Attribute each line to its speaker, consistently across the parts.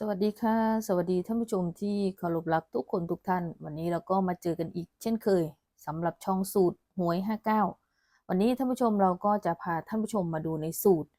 Speaker 1: สวัสดีค่ะ สวัสดีท่านผู้ชมที่เคารพรักทุกคนทุกท่าน วันนี้เราก็มาเจอกันอีก เช่นเคยสำหรับช่องสูตรหวย 59 วันนี้ท่านผู้ชมเราก็จะพาท่านผู้ชมมาดูในสูตร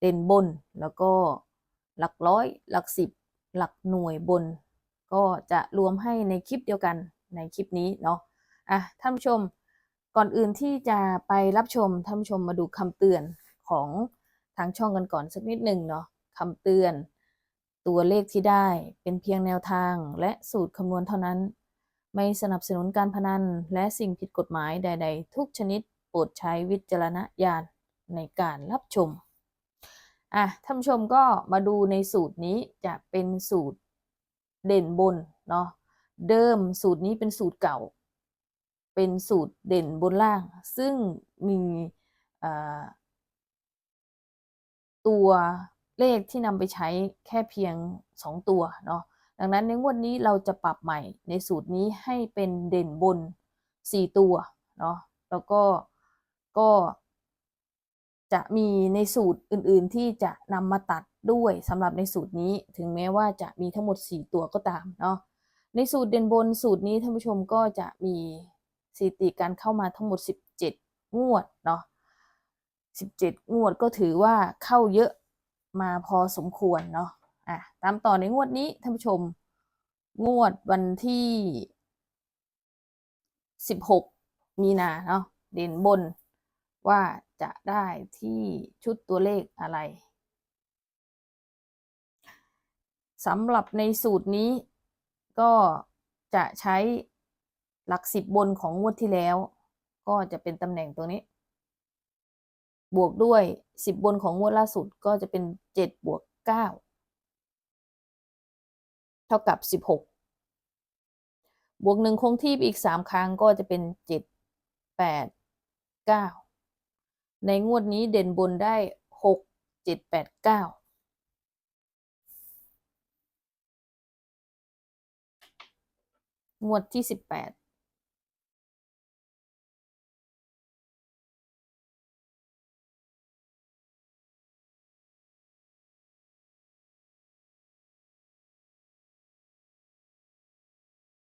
Speaker 1: เด่นบนแล้วก็หลักร้อย หลักสิบ หลักหน่วยบน ก็จะรวมให้ในคลิปเดียวกันในคลิปนี้เนาะอะท่านผู้ชมก่อนอื่นที่จะไปรับชมท่านผู้ชมมาดูคำเตือนของทางช่องกันก่อนสักนิดหนึ่งเนาะคำเตือน ตัวเลขที่ได้เป็นเพียงแนวทางและสูตรคำนวณเท่านั้น ไม่สนับสนุนการพนัน และสิ่งผิดกฎหมายใด ๆ ทุกชนิดโปรดใช้วิจารณญาณในการรับชม อะท่านผู้ชมก็มาดูในสูตรนี้จะเป็นสูตรเด่นบนเนาะ เดิมสูตรนี้เป็นสูตรเก่า เป็นสูตรเด่นบนล่าง ซึ่งมีตัว เลขที่นำไปใช้แค่เพียง 2 ตัวเนาะดังนั้นในงวดนี้เราจะปรับใหม่ในสูตรนี้ให้เป็นเด่นบน 4 ตัวเนาะแล้วก็ก็จะมีในสูตรอื่นๆที่จะนำมาตัดด้วยสำหรับในสูตรนี้ถึงแม้ว่าจะมีทั้งหมด 4 ตัวก็ตามเนาะในสูตรเด่นบนสูตรนี้ท่านผู้ชมก็จะมีสถิติการเข้ามาทั้งหมด 17 งวดเนาะ17 งวดก็ถือว่าเข้าเยอะ มาพอสมควรเนาะอะตามต่อในงวดนี้ท่านผู้ชม งวดวันที่16มีนาเนาะเด่นบนว่าจะได้ที่ชุดตัวเลขอะไรสำหรับในสูตรนี้ก็จะใช้หลักสิบบนของงวดที่แล้ว ก็จะเป็นตำแหน่งตรงนี้ บวกด้วยสิบบนของงวดล่าสุดก็จะเป็นเจ็ดบวกเก้าเท่ากับสิบหกบวกหนึ่งคงที่อีกสามครั้งก็จะเป็นเจ็ดแปดเก้าในงวดนี้เด่นบนได้หกเจ็ดแปดเก้างวดที่สิบแปด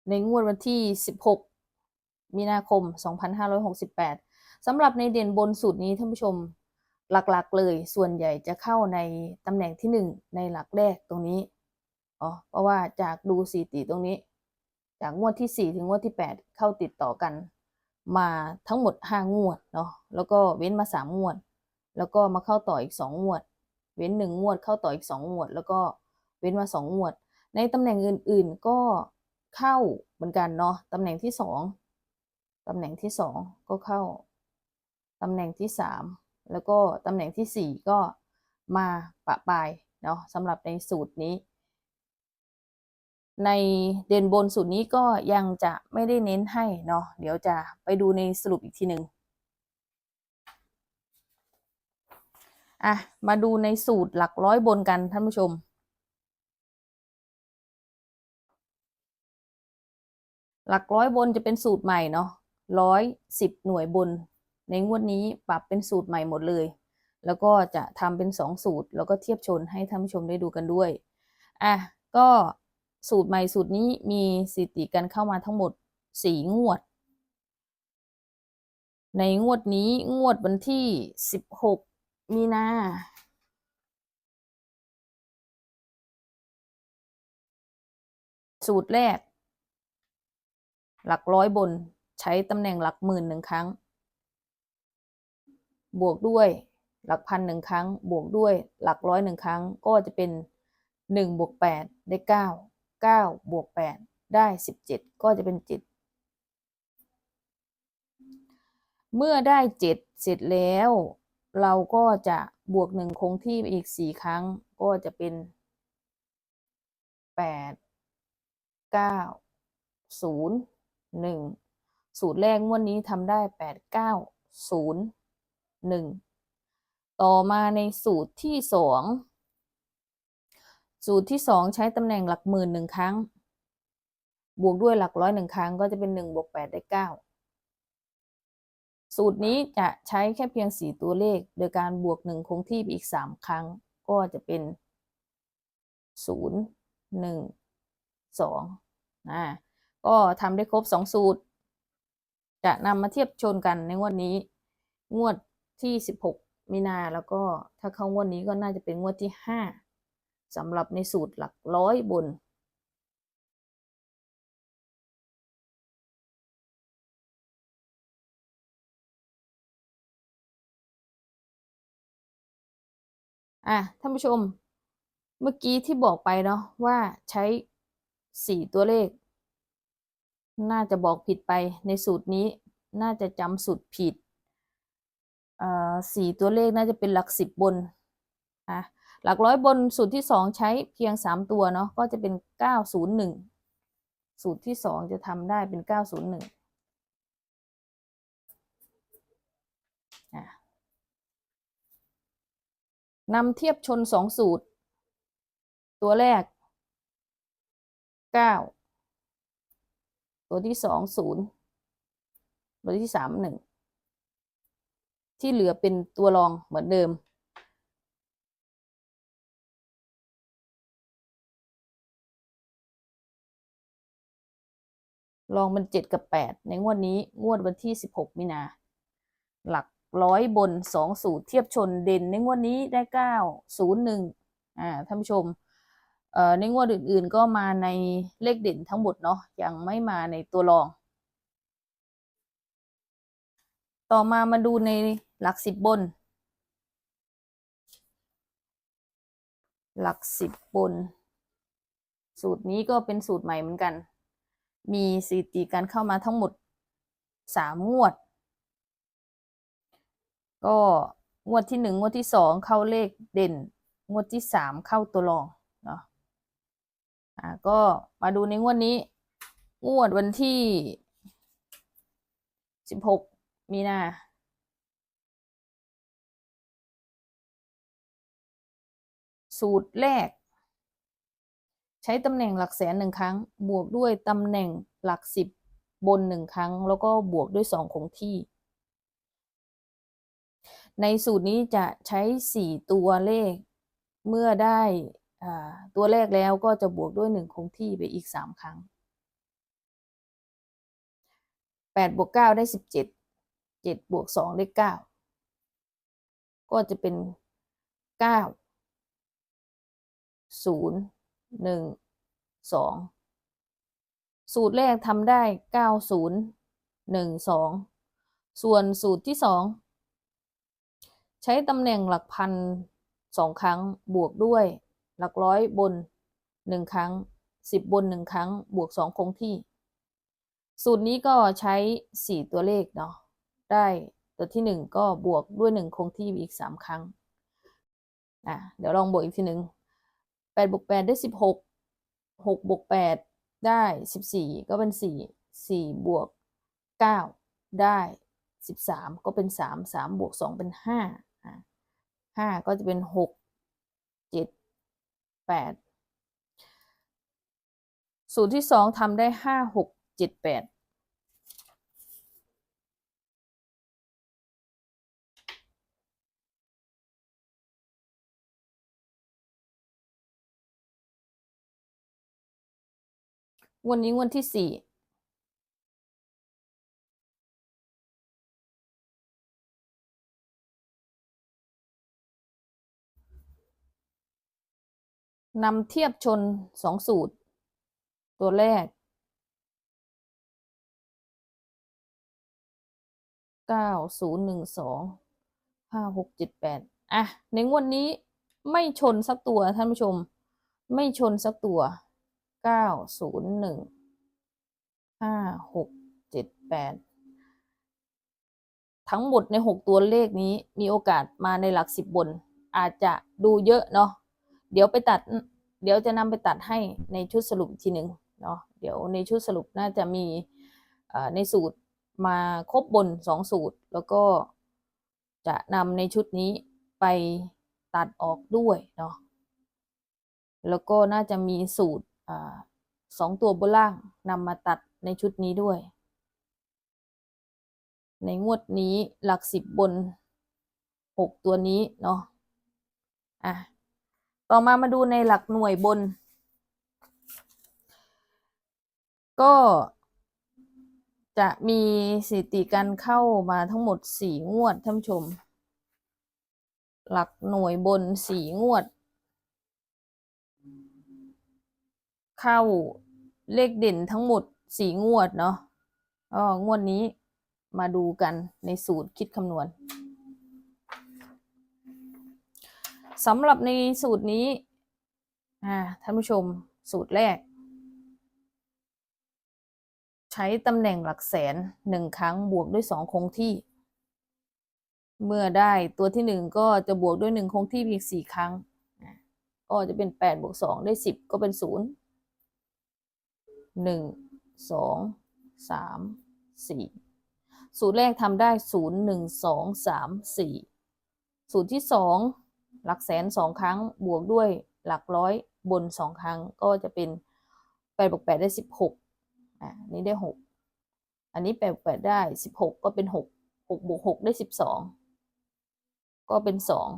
Speaker 1: ในงวดวันที่ 16 มีนาคม 2568 สำหรับในเด่นบนสูตรนี้ท่านผู้ชมหลักๆ เลย ส่วนใหญ่จะเข้าในตำแหน่งที่ 1 ในหลักแรกตรงนี้อ๋อเพราะว่าจากดูสถิติตรงนี้ จากงวดที่ 4 ถึงงวดที่ 8 เข้าติดต่อกัน มาทั้งหมด 5 งวดเนาะแล้วก็เว้นมา 3 งวด แล้วก็มาเข้าต่ออีก 2 งวด เว้น 1 งวดเข้าต่ออีก 2 งวด แล้วก็เว้นมา 2 งวด ในตำแหน่งอื่น ๆ ก็ เข้าเหมือนกันเนาะตำแหน่งที่สองตำแหน่งที่สองก็เข้าตำแหน่งที่สามแล้วก็ตำแหน่งที่สี่ก็มาปะปลายเนาะสำหรับในสูตรนี้ ในเด่นบนสูตรนี้ก็ยังจะไม่ได้เน้นให้เนาะเดี๋ยวจะไปดูในสรุปอีกทีหนึ่งอะมาดูในสูตรหลักร้อยบนกันท่านผู้ชม หลักร้อยบนจะเป็นสูตรใหม่เนาะร้อยสิบหน่วยบน ในงวดนี้ปรับเป็นสูตรใหม่หมดเลย แล้วก็จะทำเป็นสองสูตร แล้วก็เทียบชนให้ท่านผู้ชมได้ดูกันด้วยอะก็สูตรใหม่สูตรนี้มีสถิติการเข้ามาทั้งหมดสี่งวด ในงวดนี้งวดวันที่สิบหกมีนาสูตรแรก หลักร้อยบนใช้ตำแหน่งหลักหมื่นหนึ่งครั้ง บวกด้วยหลักพันหนึ่งครั้ง บวกด้วยหลักร้อยหนึ่งครั้ง ก็จะเป็นหนึ่งบวกแปดได้เก้าเก้าบวกแปดได้สิบเจ็ดก็จะเป็นเจ็ดเมื่อได้เจ็ดเสร็จแล้ว เราก็จะบวกหนึ่งคงที่อีกสี่ครั้ง ก็จะเป็นแปดเก้าศูนย์ หนึ่งสูตรแรกงวดนนี้ทำได้แปดเก้าศูนย์หนึ่งต่อมาในสูตรที่สองสูตรที่สองใช้ตำแหน่งหลักหมื่นหนึ่งครั้ง บวกด้วยหลักร้อยหนึ่งครั้งก็จะเป็นหนึ่งบวกแปดได้เก้าสูตรนี้จะใช้แค่เพียงสี่ตัวเลข โดยการบวกหนึ่งคงที่อีกสามครั้ง ก็จะเป็นศูนย์หนึ่งสองอ่า ก็ทำได้ครบสองสูตร จะนำมาเทียบชนกันในงวดนี้ งวดที่สิบหกมีนาแล้วก็ถ้าเข้างวดนี้ก็น่าจะเป็นงวดที่ห้าสำหรับในสูตรหลักร้อยบนอะท่านผู้ชมเมื่อกี้ที่บอกไปเนาะว่าใช้สี่ตัวเลข น่าจะบอกผิดไปในสูตรนี้น่าจะจำสูตรผิดอ่อสี่ตัวเลขน่าจะเป็นหลักสิบบนอะหลักร้อยบนสูตรที่สองใช้เพียงสามตัวเนาะก็จะเป็นเก้าศูนย์หนึ่งสูตรที่สองจะทำได้เป็นเก้าศูนย์หนึ่งอะนำเทียบชนสองสูตร ตัวแรกเก้า ตัวที่สองศูนย์ตัวที่สามหนึ่งที่เหลือเป็นตัวรองเหมือนเดิม ลองมันเจ็ดกับแปดในงวดนี้งวดวันที่สิบหกมีนา หลักร้อยบนสองสูตรเทียบชนเด่นในงวดนี้ได้เก้าศูนย์หนึ่งอ่าท่านผู้ชม ในงวดอื่นๆก็มาในเลขเด่นทั้งหมดเนาะยังไม่มาในตัวรอง ต่อมามาดูในหลักสิบบน หลักสิบบน สูตรนี้ก็เป็นสูตรใหม่เหมือนกัน มีสถิติการเข้ามาทั้งหมดสามงวด ก็งวดที่หนึ่งงวดที่สองเข้าเลขเด่น งวดที่สามเข้าตัวรองเนาะ อ่าก็มาดูในงวดนี้ งวดวันที่สิบหกมีนาสูตรแรก ใช้ตำแหน่งหลักแสนหนึ่งครั้ง บวกด้วยตำแหน่งหลักสิบบนหนึ่งครั้ง แล้วก็บวกด้วยสองคงที่ ในสูตรนี้จะใช้สี่ตัวเลขเมื่อได้ ตัวแรกแล้วก็จะบวกด้วยหนึ่งคงที่ไปอีกสามครั้งแปดบวกเก้าได้สิบเจ็ดเจ็ดบวกสองได้เก้าก็จะเป็นเก้าศูนย์หนึ่งสองสูตรแรกทำได้เก้าศูนย์หนึ่งสองส่วนสูตรที่สองใช้ตำแหน่งหลักพันสองครั้งบวกด้วย หลักร้อยบนหนึ่งครั้งสิบบนหนึ่งครั้ง บวกสองคงที่ สูตรนี้ก็ใช้สี่ตัวเลขเนาะ ได้ตัวที่หนึ่งก็บวกด้วยหนึ่งคงที่อีกสามครั้ง อะ เดี๋ยวลองบวกอีกทีหนึ่งแปดบวกแปดได้สิบหกหกบวกแปดได้สิบสี่ก็เป็นสี่สี่บวกเก้าได้สิบสามก็เป็นสามสามบวกสองเป็นห้าห้าก็จะเป็นหก เจ็ดแปดสูตรที่สองทำได้ห้าหกเจ็ดแปดวันนี้วันที่สี่ นำเทียบชนสองสูตร ตัวแรก เก้าศูนย์หนึ่งสองห้าหกเจ็ดแปดอะ ในงวดนี้ไม่ชนสักตัวท่านผู้ชม ไม่ชนสักตัวเก้าศูนย์หนึ่งห้าหกเจ็ดแปดทั้งหมดในหกตัวเลขนี้มีโอกาสมาในหลักสิบบน อาจจะดูเยอะเนาะ เดี๋ยวไปตัด เดี๋ยวจะนำไปตัดให้ในชุดสรุปทีหนึ่งเนาะเดี๋ยวในชุดสรุปน่าจะมีในสูตรมาครบบนสองสูตร แล้วก็จะนำในชุดนี้ไปตัดออกด้วยเนาะแล้วก็น่าจะมีสูตรสองตัวบนล่างนำมาตัดในชุดนี้ด้วย ในงวดนี้หลักสิบบนหกตัวนี้เนาะอะ ต่อมามาดูในหลักหน่วยบน ก็จะมีสถิติการเข้ามาทั้งหมดสี่งวดท่านชม หลักหน่วยบนสี่งวด เข้าเลขเด่นทั้งหมดสี่งวดเนาะก็งวดนี้มาดูกันในสูตรคิดคำนวณ สำหรับในสูตรนี้ท่านผู้ชมสูตรแรก ใช้ตำแหน่งหลักแสนหนึ่งครั้งบวกด้วยสองคงที่ เมื่อได้ตัวที่หนึ่งก็จะบวกด้วยหนึ่งคงที่อีกสี่ครั้ง ก็จะเป็นแปดบวกสองได้สิบก็เป็นศูนย์หนึ่งสองสามสี่สูตรแรกทำได้ศูนย์หนึ่งสองสามสี่สูตรที่สอง หลักแสนสองครั้งบวกด้วยหลักร้อยบนสองครั้งก็จะเป็นแปดบวกแปดได้สิบหกอะนี่ได้หกอันนี้แปดบวกแปดได้สิบหกก็เป็นหกหกบวกหกได้สิบสองก็เป็นสอง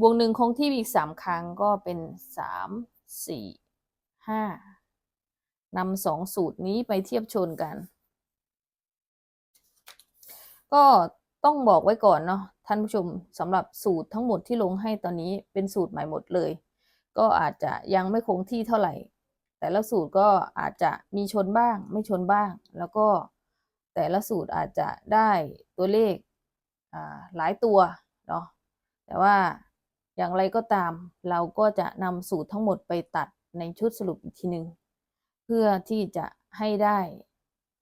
Speaker 1: บวกหนึ่งคงที่อีกสามครั้งก็เป็นสามสี่ห้านำสองสูตรนี้ไปเทียบชนกัน ก็ ต้องบอกไว้ก่อนเนาะท่านผู้ชมสำหรับสูตรทั้งหมดที่ลงให้ตอนนี้เป็นสูตรใหม่หมดเลย ก็อาจจะยังไม่คงที่เท่าไหร่ แต่ละสูตรก็อาจจะมีชนบ้าง ไม่ชนบ้าง แล้วก็แต่ละสูตรอาจจะได้ตัวเลขหลายตัวเนาะแต่ว่าอย่างไรก็ตาม เราก็จะนำสูตรทั้งหมดไปตัดในชุดสรุปอีกทีหนึ่งเพื่อที่จะให้ได้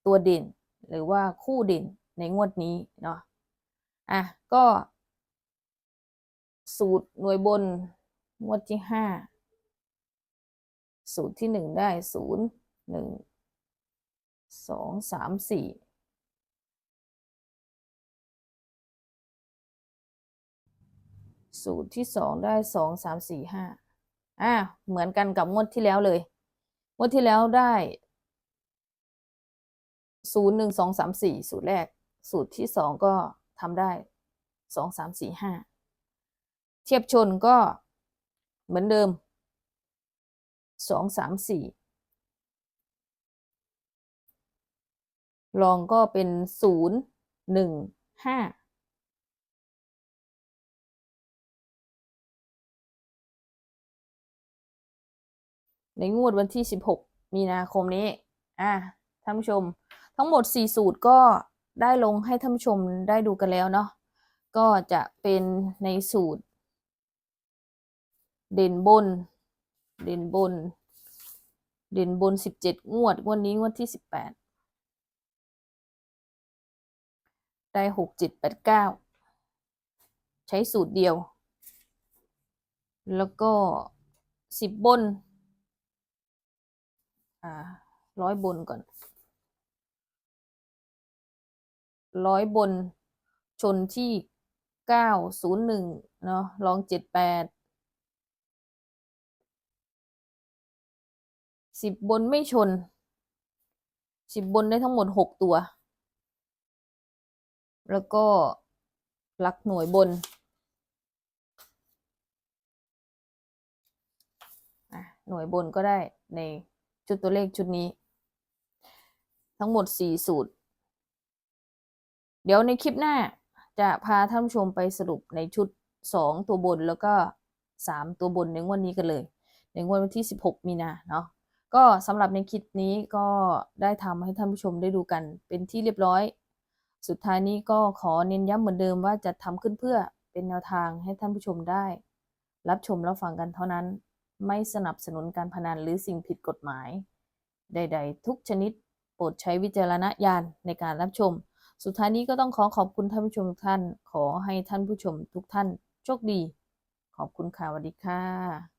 Speaker 1: ตัวเด่น หรือว่าคู่เด่นในงวดนี้เนาะ อะ ก็ สูตรหน่วยบนงวดที่ห้าสูตรที่หนึ่งได้ศูนย์หนึ่งสองสามสี่สูตรที่สองได้สองสามสี่ห้าอะเหมือนกันกับงวดที่แล้วเลย งวดที่แล้วได้ศูนย์หนึ่งสองสามสี่สูตรแรก สูตรที่สองก็ ทำได้สองสามสี่ห้าเทียบชนก็เหมือนเดิมสองสามสี่ลองก็เป็นศูนย์หนึ่งห้าในงวดวันที่สิบหกมีนาคมนี้ อะท่านผู้ชม ทั้งหมดสี่สูตรก็ ได้ลงให้ท่านผู้ชมได้ดูกันแล้วเนาะก็จะเป็นในสูตร เด่นบน เด่นบน เด่นบนสิบเจ็ดงวดงวดนี้งวดที่สิบแปดได้หกเจ็ดแปดเก้าใช้สูตรเดียว แล้วก็สิบบน อ่าร้อยบนก่อน ร้อยบนชนที่เก้าศูนย์หนึ่งเนาะลองเจ็ดแปดสิบบนไม่ชนสิบบนได้ทั้งหมดหกตัว แล้วก็หลักหน่วยบนหน่วยบนก็ได้ในชุดตัวเลขชุดนี้ ทั้งหมดสี่สูตร เดี๋ยวในคลิปหน้าจะพาท่านผู้ชมไปสรุปในชุดสองตัวบนแล้วก็สามตัวบนในวดนี้กันเลย ในวันที่สิบหกมีนาเนาะก็สำหรับในคลิปนี้ก็ได้ทำให้ท่านผู้ชมได้ดูกันเป็นที่เรียบร้อย สุดท้ายนี้ก็ขอเน้นย้ำเหมือนเดิมว่าจะทำขึ้นเพื่อเป็นแนวทางให้ท่านผู้ชมได้ รับชมรับฟังกันเท่านั้น ไม่สนับสนุนการพนันหรือสิ่งผิดกฎหมาย ใด ๆ ทุกชนิด โปรดใช้วิจารณญาณในการรับชม สุดท้ายนี้ก็ต้องขอขอบคุณท่านผู้ชมทุกท่าน ขอให้ท่านผู้ชมทุกท่านโชคดี ขอบคุณค่ะสวัสดีค่ะ